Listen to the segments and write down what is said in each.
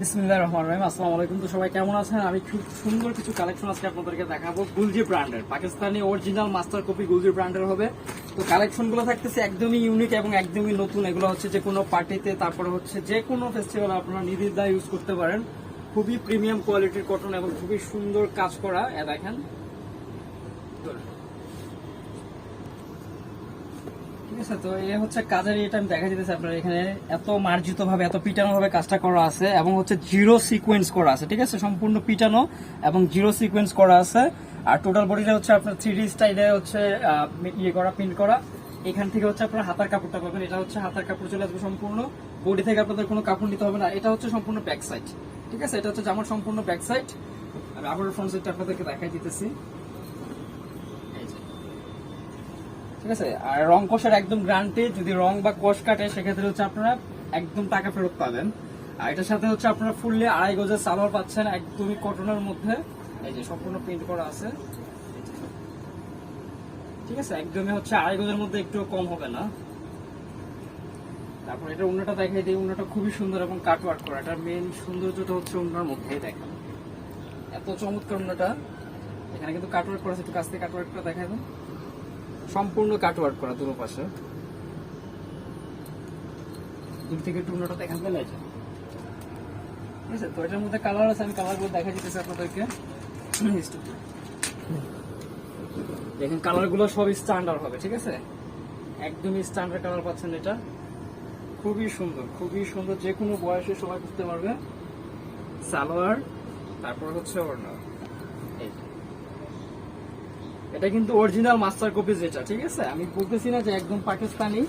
বিসমিল্লাহির রহমানির রহিম। আসসালামু আলাইকুম। তো সবাই কেমন আছেন? আমি খুব সুন্দর কিছু কালেকশন আজকে আপনাদেরকে দেখাবো গুলজি ব্র্যান্ডের। পাকিস্তানি অরিজিনাল মাস্টার কপি গুলজি ব্র্যান্ডের হবে। তো কালেকশনগুলো থাকতেছে একদমই ইউনিক এবং একদমই নতুন। এগুলো হচ্ছে যে কোনো পার্টিতে তারপরে হচ্ছে যে কোনো ফেস্টিভ্যালে আপনারা নির্দ্বিধায় ইউজ করতে পারেন। খুবই প্রিমিয়াম কোয়ালিটির কটন এবং খুবই সুন্দর কাজ করা। দেখেন। ঠিক আছে তো এই হচ্ছে কাজের এটা আমি দেখা যেতেছে আপনার এখানে। এত মার্জিত ভাবে এত পিটানো ভাবে কাজটা করা আছে এবং হচ্ছে জিরো সিকোয়েন্স করা আছে, ঠিক আছে? সম্পূর্ণ পিটানো এবং জিরো সিকোয়েন্স করা আছে। আর টোটাল বডিটা হচ্ছে আপনার থ্রি স্টাইলে হচ্ছে ইয়ে করা প্রিন্ট করা। এখান থেকে হচ্ছে আপনার হাতার কাপড়টা পাবেন। এটা হচ্ছে হাতার কাপড় চলে আসবে সম্পূর্ণ। বডি থেকে আপনাদের কোনো কাপড় নিতে হবে না। এটা হচ্ছে সম্পূর্ণ ব্যাক সাইড ঠিক আছে? এটা হচ্ছে জামার সম্পূর্ণ ব্যাক সাইড আমি আবার সাইডটা আপনাদেরকে দেখাই দিতেছি এই যে। ঠিক আছে? আর রং কষের একদম গ্রান্টে যদি রং বা কষ কাটে, সেক্ষেত্রে হচ্ছে আপনারা একদম টাকা ফেরত পাবেন। আর এটার সাথে হচ্ছে আপনারা ফুললি আড়াই গজের সালোয়ার পাচ্ছেন একদমই কটনের মধ্যে। এই যে সম্পূর্ণ প্রিন্ট করা আছে। ঠিক আছে? একদমই হচ্ছে আড়াই গজের মধ্যে একটু কম হবে না। তারপর এটা উন্নটা দেখাই দিই। উন্নটা খুবই সুন্দর এবং কাট ওয়ার্ক করা। এটার মেন সৌন্দর্যটা হচ্ছে উন্নার মধ্যেই দেখেন। এত চমৎকার উন্নটা। এখানে কিন্তু কাট ওয়ার্ক করা আছে। একটু কাছ থেকে কাট ওয়ার্কটা দেখাই দেন সম্পূর্ণ কাটওয়ার্ক করা দুটো পাশে। দূর থেকে টুর্নাটা দেখান পেলে আছে ঠিক আছে, তো এটার মধ্যে কালার আছে, আমি কালারগুলো দেখা যেতেছে আপনাদেরকে। দেখেন কালারগুলো সব স্ট্যান্ডার্ড হবে, ঠিক আছে? একদমই স্ট্যান্ডার্ড কালার পাচ্ছেন এটা। খুবই সুন্দর খুবই সুন্দর, যে কোনো বয়সে সবাই করতে পারবে। সালোয়ার, তারপর হচ্ছে ওড়না। এই। এটা কিন্তু অরিজিনাল মাস্টার কপি যেটা, ঠিক আছে? আমি বলতেছি না যে একদম পাকিস্তানি।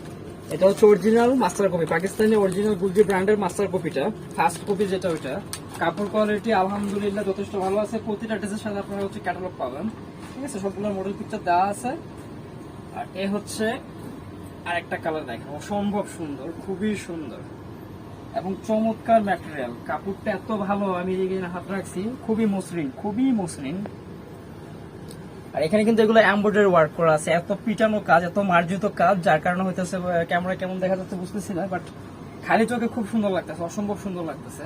এটা হচ্ছে original master copy Pakistani original গুলজি ব্র্যান্ডের মাস্টার কপিটা ফার্স্ট কপি যেটা ওইটা। কাপড় কোয়ালিটি আলহামদুলিল্লাহ যথেষ্ট ভালো আছে। প্রতিটা ড্রেসের সাথে আপনারা হচ্ছে ক্যাটালগ পাবেন, ঠিক আছে? সবগুলোর মডেল পিকচার দেওয়া আছে। আর এ হচ্ছে আরেকটা কালার দেখেন অসম্ভব সুন্দর, খুবই সুন্দর। এবং চমৎকার ম্যাটেরিয়াল কাপড়টা এত ভালো, আমি এখানে হাত রাখছি, খুবই মসৃণ খুবই মসৃণ। আর এখানে কিন্তু এগুলো এমব্রয়ডারি ওয়ার্ক করা আছে। এত পিটানো কাজ, এত মার্জিত কাজ, যার কারণে হইতেছে ক্যামেরা কেমন দেখা যাচ্ছে বুঝতেছি না বাট খালি চোখে খুব সুন্দর লাগতেছে, অসম্ভব সুন্দর লাগতেছে।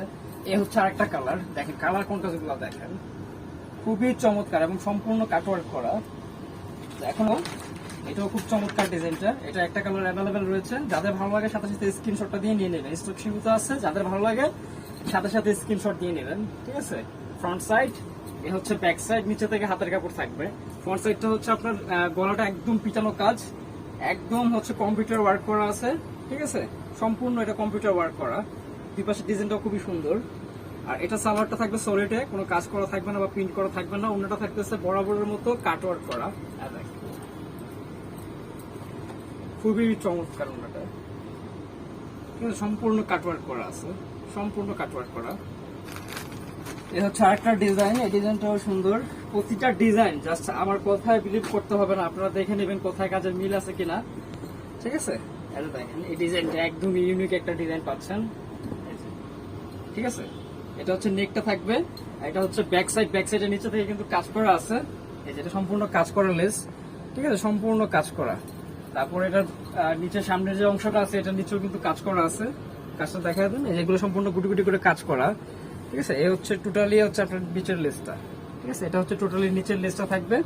এ হচ্ছে আরেকটা কালার দেখেন কালার কোনটা যেগুলো দেখেন। খুবই চমৎকার এবং সম্পূর্ণ কাটওয়ার্ক করা। এখনও এটাও খুব চমৎকার ডিজাইনটা। এটা একটা কালার অ্যাভেলেবেল রয়েছে। যাদের ভালো লাগে সাথে সাথে স্ক্রিনশটটা দিয়ে নিয়ে নেবেন। স্টক সীমিত আছে। যাদের ভালো লাগে সাথে সাথে স্ক্রিনশট দিয়ে নেবেন। ঠিক আছে? ফ্রন্ট সাইড এ হচ্ছে ব্যাক সাইড নিচে থেকে হাতের কাপড় থাকবে। ফ্রন্ট সাইডটা হচ্ছে আপনার গলাটা একদম পিটানো কাজ। একদম হচ্ছে কম্পিউটার ওয়ার্ক করা আছে, ঠিক আছে? সম্পূর্ণ এটা কম্পিউটার ওয়ার্ক করা। দুই ডিজাইনটাও খুবই সুন্দর। আর এটা সালোয়ারটা থাকবে সলিডে কোনো কাজ করা থাকবে না বা প্রিন্ট করা থাকবে না। অন্যটা থাকতেছে বরাবরের মতো কাট ওয়ার্ক করা। খুবই চমৎকার কিন্তু সম্পূর্ণ কাটওয়ার্ক করা আছে। সম্পূর্ণ কাটওয়ার্ক করা। এ হচ্ছে আরেকটা ডিজাইন এই ডিজাইনটাও সুন্দর। প্রতিটা ডিজাইন জাস্ট আমার কথায় বিলিভ করতে হবে না, আপনারা দেখে নেবেন কোথায় কাজের মিল আছে কিনা। ঠিক আছে? এই ডিজাইনটা একদম ইউনিক একটা ডিজাইন পাচ্ছেন। ঠিক আছে? এটা হচ্ছে নেকটা থাকবে এটা হচ্ছে ব্যাক সাইড ব্যাক সাইডের নিচে থেকে কিন্তু কাজ করা আছে। এই যেটা সম্পূর্ণ কাজ করা লেস। ঠিক আছে? সম্পূর্ণ কাজ করা। তারপর এটা নিচের সামনের যে অংশটা আছে এটা নিচেও কিন্তু কাজ করা আছে। কাজটা দেখা দেন, এই যেগুলো সম্পূর্ণ গুটি গুটি করে কাজ করা। ঠিক আছে? এই হচ্ছে টোটালি হচ্ছে আপনার নিচের লেসটা ঠিক আছে? এটা হচ্ছে টোটালি নিচের লেসটা থাকবে।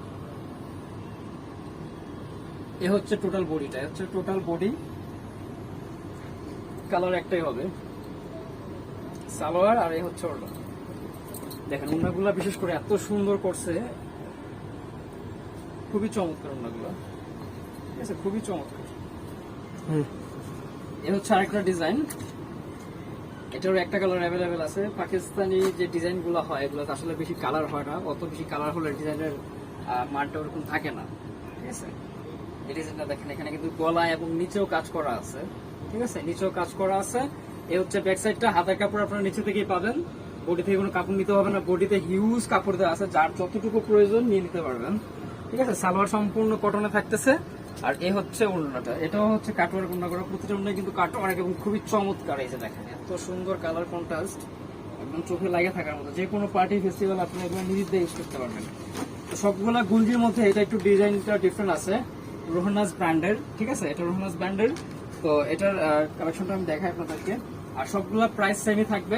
এ হচ্ছে টোটাল বডিটা হচ্ছে টোটাল বডি কালার একটাই হবে। সালোয়ার আর এ হচ্ছে ওড়না। দেখেন ওড়নাগুলো বিশেষ করে এত সুন্দর করছে। খুবই চমৎকার ওড়নাগুলো। ঠিক আছে? খুবই চমৎকার। এ হচ্ছে আরেকটা ডিজাইন এটারও একটা কালার অ্যাভেলেবেল আছে। পাকিস্তানি যে ডিজাইনগুলো হয় এগুলো আসলে বেশি কালার হয় না। অত বেশি কালার হলে ডিজাইনের মানটা ওরকম থাকে না। ঠিক আছে? এই ডিজাইনটা দেখেন, এখানে কিন্তু গলা এবং নিচেও কাজ করা আছে। ঠিক আছে? নিচেও কাজ করা আছে। এই হচ্ছে ব্যাক সাইডটা হাতের কাপড় আপনারা নিচে থেকেই পাবেন। বডি থেকে কোনো কাপড় নিতে হবে না। বডিতে হিউজ কাপড় দেওয়া আছে। যার যতটুকু প্রয়োজন নিয়ে নিতে পারবেন। ঠিক আছে? সালোয়ার সম্পূর্ণ কটনে থাকতেছে। আর এ হচ্ছে ওড়নাটা এটাও হচ্ছে কাটওয়ার্ক ওড়না করা প্রতিটা ওড়নায় কিন্তু কাটওয়ার্ক এবং খুবই চমৎকার এই যে দেখেন, এত সুন্দর কালার কন্ট্রাস্ট একদম চোখে লাগে থাকার মতো। যে কোনো পার্টি ফেস্টিভ্যাল আপনি এগুলো নিজেদের ইউজ করতে পারবেন। তো সবগুলা গুলজির মধ্যে এটা একটু ডিজাইনটা ডিফারেন্ট আছে। রোহনাস ব্র্যান্ডের, ঠিক আছে? এটা রোহনাস ব্র্যান্ডের। তো এটার কালেকশনটা আমি দেখাই আপনাদেরকে। আর সবগুলা প্রাইস সেমই থাকবে।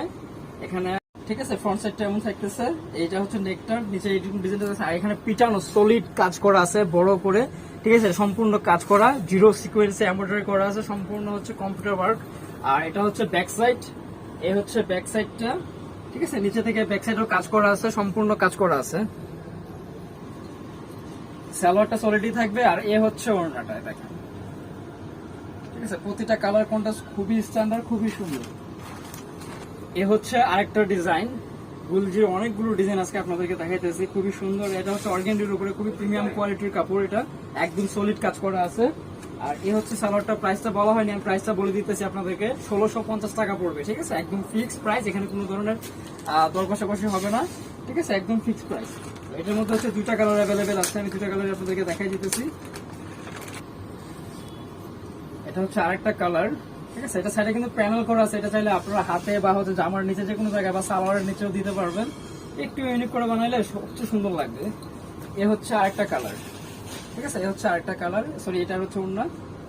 এখানে ঠিক আছে ফ্রন্ট সাইডটা এমন থাকতেছে, এইটা হচ্ছে নেকটার নিচে এইরকম ডিজাইনটা আছে, আর এখানে পিটানো সলিড কাজ করা আছে, বড় করে, ঠিক আছে, সম্পূর্ণ কাজ করা জিরো সিকোয়েন্সে এমব্রয়ডারি করা আছে, সম্পূর্ণ হচ্ছে কম্পিউটার ওয়ার্ক আর এটা হচ্ছে ব্যাক সাইড এই হচ্ছে ব্যাক সাইডটা ঠিক আছে, নিচে থেকে ব্যাক সাইডেও কাজ করা আছে, সম্পূর্ণ কাজ করা আছে। সালোয়ারটা সলিডই থাকবে, আর এ হচ্ছে ওড়নাটা দেখেন। ঠিক আছে, প্রতিটা কালার কোনটা খুবই স্ট্যান্ডার্ড খুবই সুন্দর। এ হচ্ছে আরেকটা ডিজাইন গুলজির অনেকগুলো ডিজাইন আজকে আপনাদেরকে দেখাইতেছি। খুবই সুন্দর। এটা হচ্ছে অর্গেন্ডির উপরে খুবই প্রিমিয়াম কোয়ালিটির কাপড় এটা। একদম সলিড কাজ করা আছে। আর এ হচ্ছে সালোয়ারটা প্রাইসটা বলা হয়নি। আমি প্রাইসটা বলে দিতেছি আপনাদেরকে। ষোলোশো পঞ্চাশ টাকা পড়বে ঠিক আছে? একদম ফিক্সড প্রাইস এখানে কোনো ধরনের আহ, দর কষাকষি হবে না। ঠিক আছে? একদম ফিক্সড প্রাইস এটার মধ্যে হচ্ছে দুইটা কালার অ্যাভেলেবেল আছে। আমি দুইটা কালার আপনাদেরকে দেখাই দিতেছি। এটা হচ্ছে আরেকটা কালার ঠিক আছে, এটা সাইডে কিন্তু প্যানেল করা আছে, এটা চাইলে আপনারা হাতে বা হচ্ছে জামার নিচে যে কোনো জায়গায় বা সালোয়ারের নিচেও দিতে পারবেন। একটু ইউনিক করে বানাইলে সবচেয়ে সুন্দর লাগবে। এ হচ্ছে আরেকটা কালার ঠিক আছে, এ হচ্ছে আরেকটা কালার সরি এটা হচ্ছে অন্য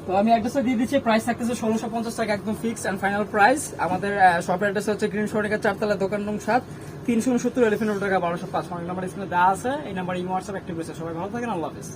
তো আমি অ্যাড্রেসটা দিয়ে দিচ্ছি প্রাইস থাকতেছে ষোলোশো পঞ্চাশ টাকা, একদম ফিক্স অ্যান্ড ফাইনাল প্রাইস আমাদের শপের অ্যাড্রেস হচ্ছে গ্রিন শোরেকা চারতলা দোকান নং সাত। তিনশো উনসত্তর এলিফেন্ট টাকা, বারোশো পাঁচ। নাম্বার স্ক্রিনে দেওয়া আছে। এই নাম্বার ইমো হোয়াটসঅ্যাপ অ্যাক্টিভ রয়েছে। সবাই ভালো থাকেন, আল্লাহ হাফিজ।